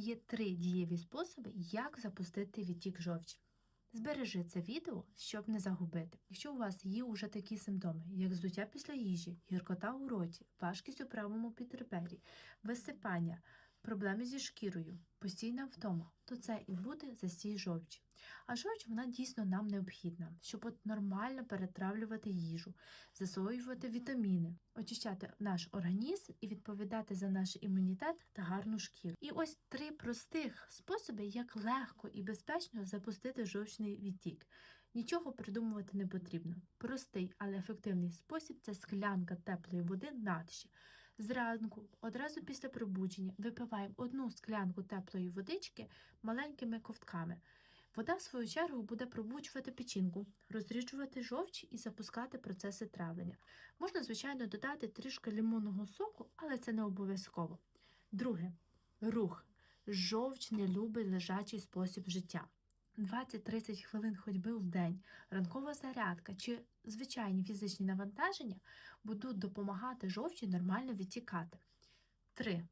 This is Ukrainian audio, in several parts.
Є три дієві способи, як запустити відтік жовчі. Збережи це відео, щоб не загубити. Якщо у вас є уже такі симптоми, як здуття після їжі, гіркота у роті, важкість у правому підребері, висипання, проблеми зі шкірою, постійна втома, то це і буде застій жовчі. А жовч вона дійсно нам необхідна, щоб нормально перетравлювати їжу, засвоювати вітаміни, очищати наш організм і відповідати за наш імунітет та гарну шкіру. І ось три простих способи, як легко і безпечно запустити жовчний відтік. Нічого придумувати не потрібно. Простий, але ефективний спосіб це склянка теплої води надще. Зранку, одразу після пробудження, випиваємо одну склянку теплої водички маленькими ковтками. Вода, в свою чергу, буде пробуджувати печінку, розріджувати жовч і запускати процеси травлення. Можна, звичайно, додати трішки лимонного соку, але це не обов'язково. Друге рух. Жовч не любить лежачий спосіб життя. 20-30 хвилин ходьби в день, ранкова зарядка чи звичайні фізичні навантаження будуть допомагати жовчі нормально відтікати. 3.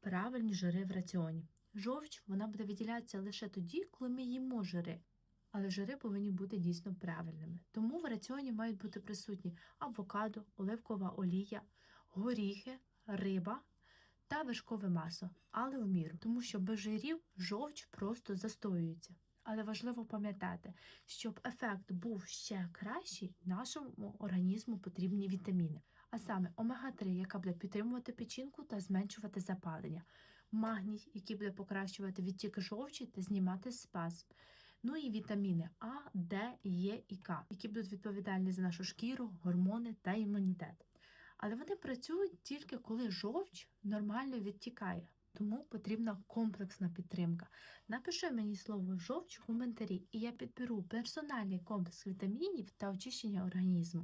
Правильні жири в раціоні. Жовч вона буде виділятися лише тоді, коли ми їмо жири. Але жири повинні бути дійсно правильними. Тому в раціоні мають бути присутні авокадо, оливкова олія, горіхи, риба та вершкове масло, але в міру, тому що без жирів жовч просто застоюється. Але важливо пам'ятати, щоб ефект був ще кращий, нашому організму потрібні вітаміни, а саме омега-3, яка буде підтримувати печінку та зменшувати запалення, магній, який буде покращувати відтік жовчі та знімати спазм. Ну і вітаміни А, Д, Е і К, які будуть відповідальні за нашу шкіру, гормони та імунітет. Але вони працюють тільки коли жовч нормально відтікає. Тому потрібна комплексна підтримка. Напиши мені слово жовч в коментарі, і я підберу персональний комплекс вітамінів та очищення організму.